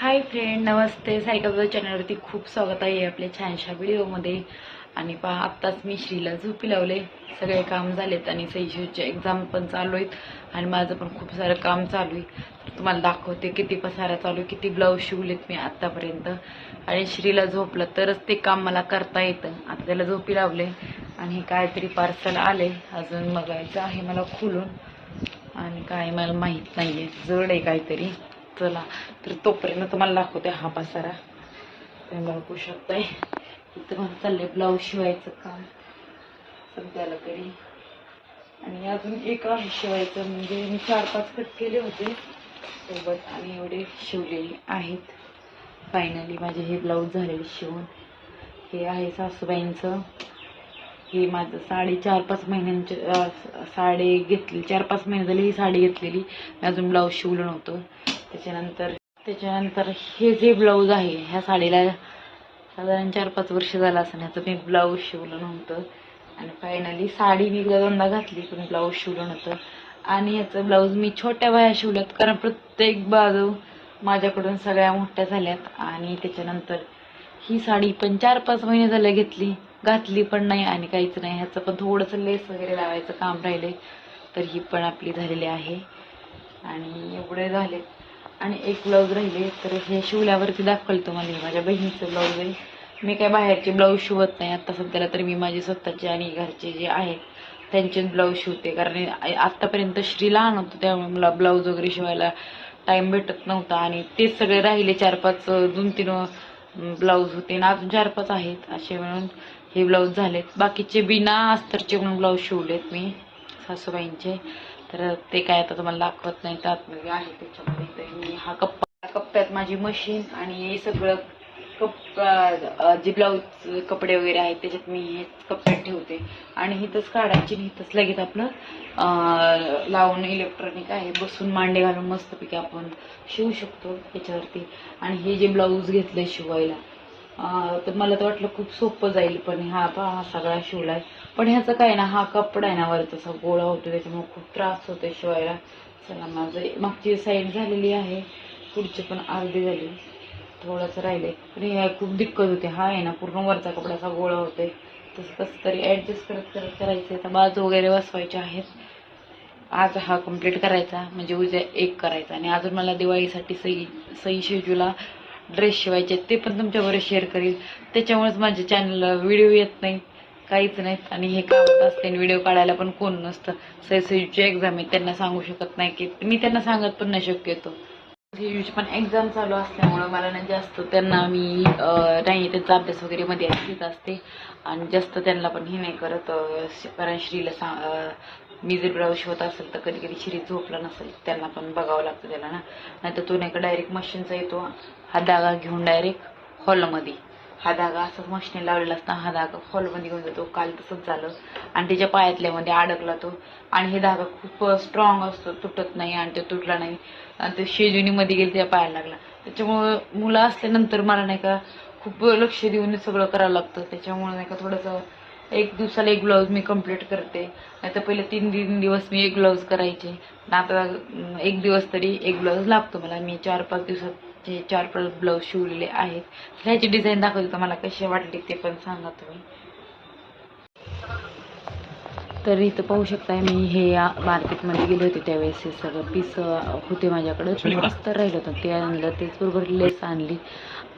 Hi friend नमस्ते. Cycle चॅनलवरती खूप स्वागत आहे आपल्या छानशा व्हिडिओमध्ये आणि पहा आत्ताच मी श्रीला झोपी लावले. सगळे काम झालेत आणि सईशिवचे एक्झाम पण चालू आहेत. आणि माझं पण खूप सारं काम चालू आहे. तर तुम्हाला दाखवते किती पसारा चालू आहे किती ब्लाऊज शिवलेत मी आत्तापर्यंत आणि श्रीला झोपलं तरच ते काम मला करता येतं. आता त्याला झोपी लावले आणि काहीतरी पार्सल आले. अजून बघायचं आहे मला खुलून. आणि काय मला माहीत नाही आहे जड आहे काहीतरी. चला तर तोपर्यंत तुम्हाला दाखवते हा पसारा. तुम्ही बघू शकताय. इथं मला चाललंय ब्लाऊज शिवायचं काम. सध्याला तरी. आणि अजून एक आहे शिवायचं म्हणजे मी चार पाच कट केले होते. सोबत आणि एवढे शिवलेले आहेत. फायनली माझे हे ब्लाऊज झालेले शिवून. हे आहे सासूबाईंचं. हे माझं साडी चार पाच महिन्यांचे साडे साडी घेतली. चार पाच महिने झाली ही साडी घेतलेली. मी अजून ब्लाऊज शिवलं नव्हतं. त्याच्यानंतर त्याच्यानंतर हे जे ब्लाऊज आहे ह्या साडीला साधारण चार पाच वर्ष झालं असं ह्याचं मी ब्लाऊज शिवलं नव्हतं. आणि फायनली साडी मी एकदा दोनदा घातली पण ब्लाऊज शिवलं नव्हतं. आणि ह्याचं ब्लाऊज मी छोट्या बाया शिवल्यात कारण प्रत्येक बाजू माझ्याकडून सगळ्या मोठ्या झाल्यात. आणि त्याच्यानंतर ही साडी पण चार पाच महिने झाल्या घेतली घातली पण नाही आणि काहीच नाही. ह्याचं पण थोडंसं लेस वगैरे लावायचं काम राहिले तर ही पण आपली झालेली आहे. आणि एवढे झाले. आणि एक ब्लाऊज राहिले तर हे शिवल्यावरती दाखवलं तुम्हाला माझ्या बहिणीचं ब्लाऊज आहे. मी काय बाहेरचे ब्लाऊज शिवत नाही आता सध्याला तर मी माझे स्वतःचे आणि घरचे जे आहेत त्यांचे ब्लाऊज शिवते. कारण आत्तापर्यंत श्री लहान होतं त्यामुळे मला ब्लाऊज वगैरे शिवायला टाईम भेटत नव्हता. आणि तेच सगळे राहिले चार पाच दोन तीन ब्लाऊज होते. आणि अजून चार पाच आहेत असे म्हणून हे ब्लाऊज झालेत. बाकीचे बिना अस्तरचे म्हणून ब्लाऊज शिवलेत मी सासूबाईंचे. तर ते काय आता तुम्हाला दाखवत नाही तर आतमध्ये आहे त्याच्यामध्ये. तर मी हा कप्पा कप्प्यात माझी मशीन आणि हे सगळं कप जे ब्लाऊज कपडे वगैरे आहेत त्याच्यात मी हे कप्प्यात ठेवते. आणि हिथंच काढायची आणि हिथंच लगेच आपलं लावून इलेक्ट्रॉनिक आहे. बसून मांडे घालून मस्तपैकी आपण शिवू शकतो याच्यावरती. आणि हे जे ब्लाऊज घेतलंय शिवायला तर मला तर वाटलं खूप सोपं जाईल पण हा पहा हा सगळा शिवलाय. पण ह्याचं काय ना हा कपडा आहे ना वरचा असा गोळा होतो त्याच्यामुळे खूप त्रास होतो शिवायला. चला माझं मागची साईड झालेली आहे पुढची पण अर्धी झाली. थोडंसं राहिले पण हे खूप दिक्कत होते. हा आहे ना पूर्ण वरचा कपडा असा गोळा होते तसं कसं तरी ॲडजस्ट करत करत करायचं तर बाजू वगैरे बसवायचे आहेत. आज हा कंप्लीट करायचा म्हणजे उद्या एक करायचा. आणि अजून मला दिवाळीसाठी सई सई शेजूला ड्रेस शिवायचे ते पण तुमच्याबरोबर शेअर करील. त्याच्यामुळेच माझ्या चॅनलला व्हिडिओ येत नाही. काहीच नाहीत आणि हे कामत असते आणि व्हिडिओ काढायला पण कोण नसतं. सई एक्झाम आहे त्यांना सांगू शकत नाही की मी त्यांना सांगत पण नाही शक्यतो. शेजूची पण एक्झाम चालू असल्यामुळं मला ना जास्त त्यांना मी नाही त्यांचा अभ्यास वगैरे मध्ये घेत असते. आणि जास्त त्यांना पण हे नाही करत अं, श्रीला मी जर ब्राऊश होत असेल तर कधी कधी श्री झोपला नसेल त्यांना पण बघावं लागतं त्याला ना. नाहीतर तो नाही का डायरेक्ट मशीनचा येतो. हा धागा घेऊन डायरेक्ट हॉलमध्ये हा धागा असंच मशीने लावलेला असता हा धागा हॉलमध्ये घेऊन जातो. काल तसंच झालं. आणि त्याच्या पायातल्यामध्ये अडकला तो. आणि हे धागा खूप स्ट्रॉंग असतो तुटत नाही आणि तो तुटला नाही. आणि ते शेजुनीमध्ये गेले त्या पायाला लागला. त्याच्यामुळं मुलं असल्यानंतर मला नाही का खूप लक्ष देऊन सगळं करावं लागतं. त्याच्यामुळे नाही का थोडंसं एक दिवसाला एक ब्लाऊज मी कंप्लीट करते. नाही तर पहिले तीन तीन दिवस मी एक ब्लाऊज करायचे. आता एक दिवस तरी एक ब्लाऊज लागतो मला. मी चार पाच दिवसाचे चार पाच ब्लाऊज शिवलेले आहेत. ह्याची डिझाईन दाखवते तुम्हाला कशी वाटली ते पण सांगा तुम्ही. तर इथं पाहू शकताय मी. हे या मार्केटमध्ये गेले होते त्यावेळेस. हे सगळं पीस होते माझ्याकडं. ते मस्त राहिलं होतं. ते आणलं. त्याचबरोबर लेस आणली.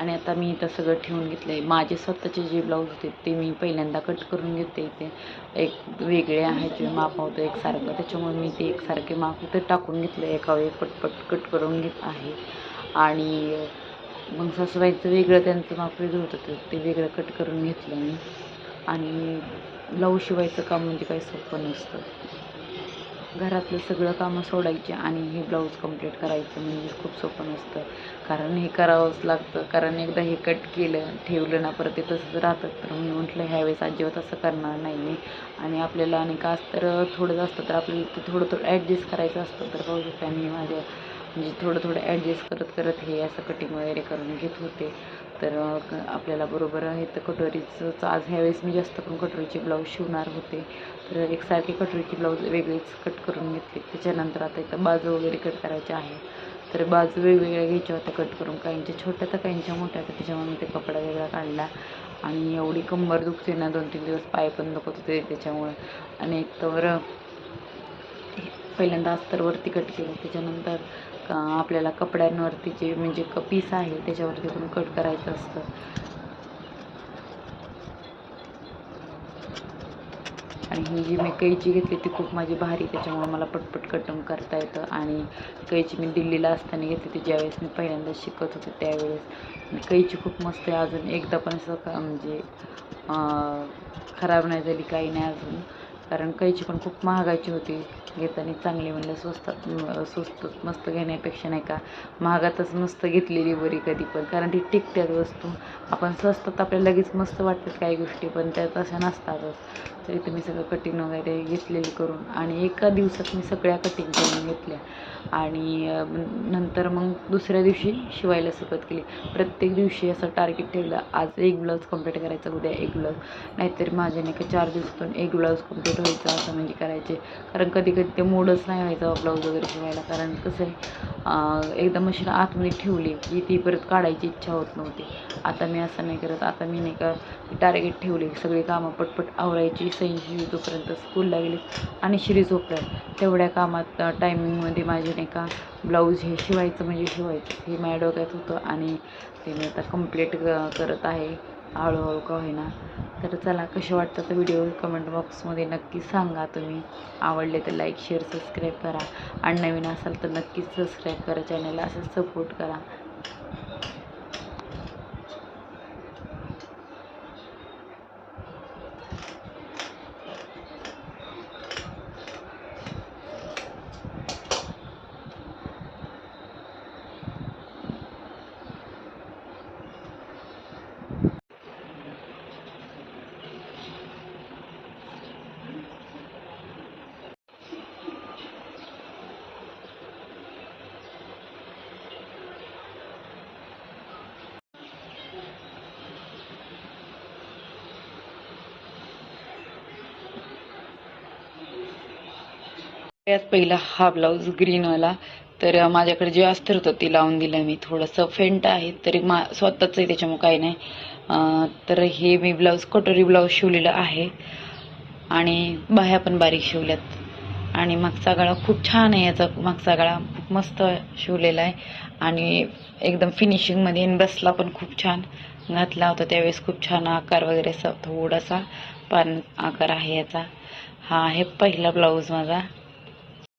आणि आता मी इथं सगळं ठेवून घेतलं आहे माझे स्वतःचे जे ब्लाऊज होते ते मी पहिल्यांदा कट करून घेते इथे. एक वेगळे आहेत जे माप होतं एकसारखं. त्याच्यामुळे मी ते एकसारखे माप इथं टाकून घेतलं एका वेळी पटपट कट करून घेत आहे. आणि मग सासूबाईचं वेगळं त्यांचं माप वेगळं होतं. ते वेगळं कट करून घेतलं मी. आणि ब्लाऊज शिवायचं काम म्हणजे काही सोपं नसतं. घरातलं सगळं कामं सोडायची आणि हे ब्लाऊज कंप्लीट करायचं म्हणजे खूप सोपं नसतं. कारण हे करावंच लागतं. कारण एकदा हे कट केलं ठेवलं ना परत ते तसंच राहतं. तर मी म्हटलं ह्यावेळेस अजिबात असं करणार नाही मी. आणि आपल्याला आणि का तर थोडं असतं तर आपल्याला ते थोडं थोडं ॲडजस्ट करायचं असतं. तर पाहू शकता मी माझ्या म्हणजे थोडं थोडं ॲडजस्ट करत करत हे असं कटिंग वगैरे करून घेत होते. तर आपल्याला बरोबर आहे. तर कटोरीचं आज ह्यावेळेस मी जास्त करून कटोरीचे ब्लाऊज शिवणार होते. तर एकसारखे कटोरीची ब्लाऊज वेगळीच कट करून घेतली. त्याच्यानंतर आता इथं बाजू वगैरे कट करायचे आहे. तर बाजू वेगवेगळ्या घ्यायच्या होत्या कट करून. काहींच्या छोट्या तर काहींच्या मोठ्या तर त्याच्यामुळे मी ते कपडा वेगळा काढला. आणि एवढी कंबर दुखते ना दोन तीन दिवस पाय पण दुखत होते त्याच्यामुळे. आणि एक तर पहिल्यांदा अस्तरवरती कट केलं. त्याच्यानंतर आपल्याला कपड्यांवरती जे म्हणजे क पीस आहे त्याच्यावरती पण कट करायचं असतं. आणि ही जी मी कैची घेतली ती खूप माझी भारी त्याच्यामुळे मला पटपट कटम करता येतं. आणि कैची मी दिल्लीला असताना घेतली ती ज्यावेळेस मी पहिल्यांदा शिकत होते त्यावेळेस. कैची खूप मस्त आहे अजून एकदा पण असं म्हणजे खराब नाही झाली काही नाही अजून. कारण कैची पण खूप महागाची होती. घेताना चांगली म्हणलं स्वस्त स्वस्त मस्त घेण्यापेक्षा नाही का महागातच मस्त घेतलेली बरी कधी पण. कारण ती टिकत्यात वस्तू. आपण स्वस्तात आपल्याला लगेच मस्त वाटतात काही गोष्टी पण त्या तशा नसतातच. तरी तुम्ही सगळं कटिंग वगैरे घेतलेली करून आणि एका दिवसात मी सगळ्या कटिंग करून घेतल्या. आणि नंतर मग दुसऱ्या दिवशी शिवायला सुरुवात केली. प्रत्येक दिवशी असं टार्गेट ठेवलं आज एक ब्लाऊज कंप्लीट करायचा उद्या एक ब्लाऊज नाहीतर माझ्या नाही का चार दिवसातून एक ब्लाऊज कंप्लीट व्हायचा असं म्हणजे करायचे. कारण कधी कधी ते मूडच नाही व्हायचा ब्लाऊज वगैरे शिवायला. कारण कसं आहे एकदा मशीन आतमध्ये ठेवली की ती परत काढायची इच्छा होत नव्हती. आता मी असं नाही करत. आता मी नाही का टार्गेट ठेवले. सगळी कामं पटपट आवरायची. सैंशी तोपर्यंत स्कूलला गेली आणि श्री झोपल्या तेवढ्या कामात टायमिंगमध्ये माझे नाही का ब्लाऊज हे शिवायचं म्हणजे शिवायचं. हे माझ्या डोक्यात होतं आणि ते मी आता कंप्लीट करत आहे. हळूहळू का होईना. तर चला कसे वाटतात तर व्हिडिओ कमेंट बॉक्समध्ये नक्की सांगा तुम्ही. आवडले तर लाईक शेअर सबस्क्राईब करा. आणि नवीन असाल तर नक्कीच सबस्क्राईब करा. चॅनलला असंच सपोर्ट करा. सगळ्यात पहिला हा ब्लाऊज ग्रीनवाला तर माझ्याकडे जे अस्तर होतं ते लावून दिलं मी. थोडंसं फेंट आहे तरी मा स्वतःच आहे त्याच्यामुळे काही नाही. तर हे मी ब्लाऊज कटोरी ब्लाऊज शिवलेलं आहे. आणि बाह्या पण बारीक शिवल्यात. आणि मागचा गळा खूप छान आहे याचा. मागचा गळा खूप मस्त शिवलेला आहे. आणि एकदम फिनिशिंगमध्ये बसला पण खूप छान घातला होता. त्यावेळेस खूप छान आकार वगैरे असा थोडासा पान आकार आहे याचा. हा आहे पहिला ब्लाऊज माझा.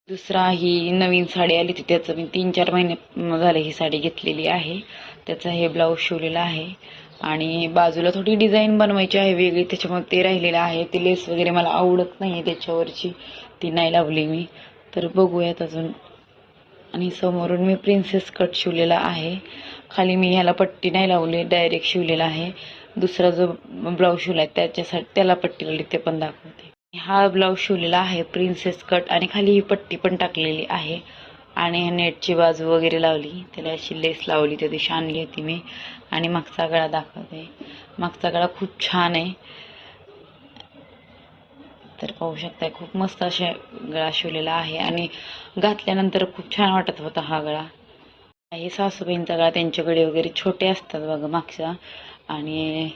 दुसरा ही नवीन साडी आली ती त्याचं मी तीन चार महिने झाले ही साडी घेतलेली आहे. त्याचं हे ब्लाऊज शिवलेलं आहे. आणि बाजूला थोडी डिझाईन बनवायची आहे वेगळी त्याच्यामुळे ते राहिलेलं आहे. ती लेस वगैरे मला आवडत नाही आहे त्याच्यावरची ती नाही लावली मी. तर बघूयात अजून. आणि समोरून मी प्रिन्सेस कट शिवलेला आहे. खाली मी ह्याला पट्टी नाही लावली डायरेक्ट शिवलेला आहे. दुसरा जो ब्लाऊज शिवला आहे त्याच्यासाठी त्याला पट्टी लावली ते पण दाखवते. हा ब्लाऊज शिवलेला आहे. प्रिन्सेस कट आणि खाली ही पट्टी पण टाकलेली आहे. आणि नेटची बाजू वगैरे लावली. त्याला अशी लेस लावली. त्या दिवशी आणली होती मी. आणि मागचा गळा दाखवते. मागचा गळा खूप छान आहे. तर पाहू शकताय खूप मस्त अशा गळा शिवलेला आहे. आणि घातल्यानंतर खूप छान वाटत होता हा गळा. हे सासूबाईंचा गळा त्यांच्याकडे वगैरे छोटे असतात बघा मागचा आणि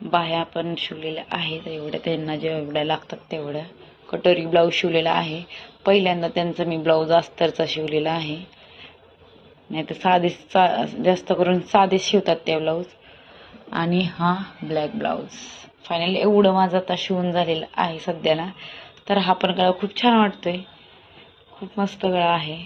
बाह्या पण शिवलेल्या आहेत एवढ्या त्यांना जेवढ्या लागतात तेवढ्या कटोरी ब्लाऊज शिवलेला आहे. पहिल्यांदा त्यांचं मी ब्लाऊज अस्तरचा शिवलेला आहे. नाही तर साधे सा जास्त करून साधेच शिवतात ते ब्लाऊज आणि हा ब्लॅक ब्लाऊज फायनली एवढं माझं आता शिवून झालेलं आहे सध्याला. तर हा पण गळा खूप छान वाटतोय. खूप मस्त गळा आहे.